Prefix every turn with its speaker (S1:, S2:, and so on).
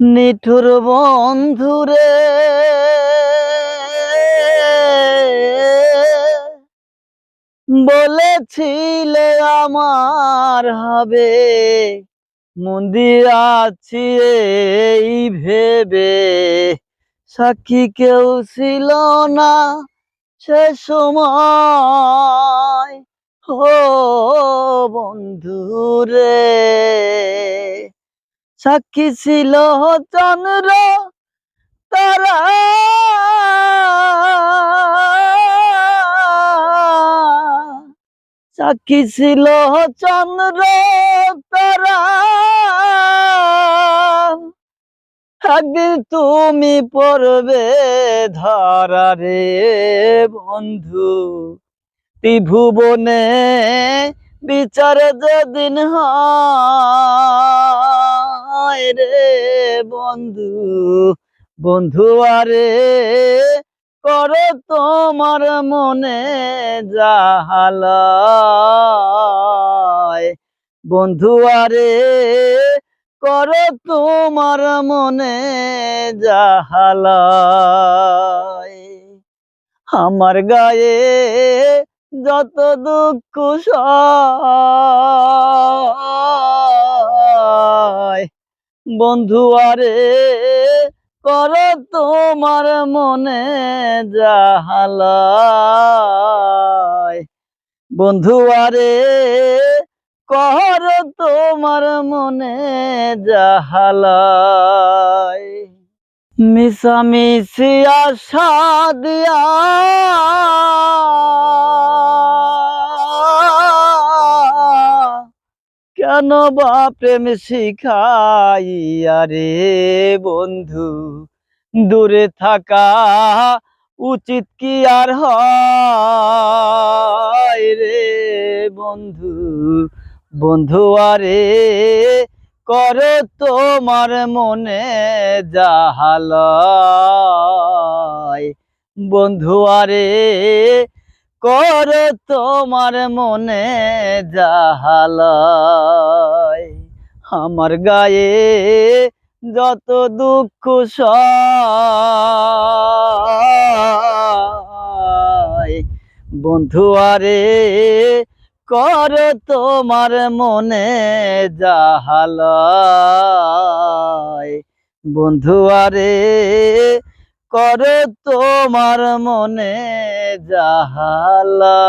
S1: নিঠুর বন্ধুরে বলেছিলে আমার হবে মন্দির আছি এই ভেবে। সাক্ষী কেউ ছিল না সে সময়। ও বন্ধুরে সাক্ষী ছিল চন্দ্র তারা। সাক্ষী ছিল চন্দ্র তারা। একদিন তুমি পড়বে ধরা রে বন্ধু। ত্রিভুবনে বিচার যেদিন হয় রে বন্ধু বন্ধু আরে করে তোমার মনে জাহালয় বন্ধু আরে করে তোমার মনে জাহালয় আমার গায়ে যত দুঃখ সয়, বন্ধু, আরে কর তোমার মনে জাহালয় বন্ধু, আরে কর তোমার মনে জাহালয় মিশামিশি আশা দিয়া কেন বা প্রেম শিখাইয়া রে বন্ধু, দূরে থাকা উচিত কি আর হয় রে বন্ধু? বন্ধু আরে, করে তোমার মনে জাহালয় বন্ধু আরে কর তোমার মনে জাহালয় আমার গায়ে যত দুঃখ বন্ধু, আরে, কর তোমার মনে জাহালয় বন্ধু, আরে কর তোমার মনে জাহালয়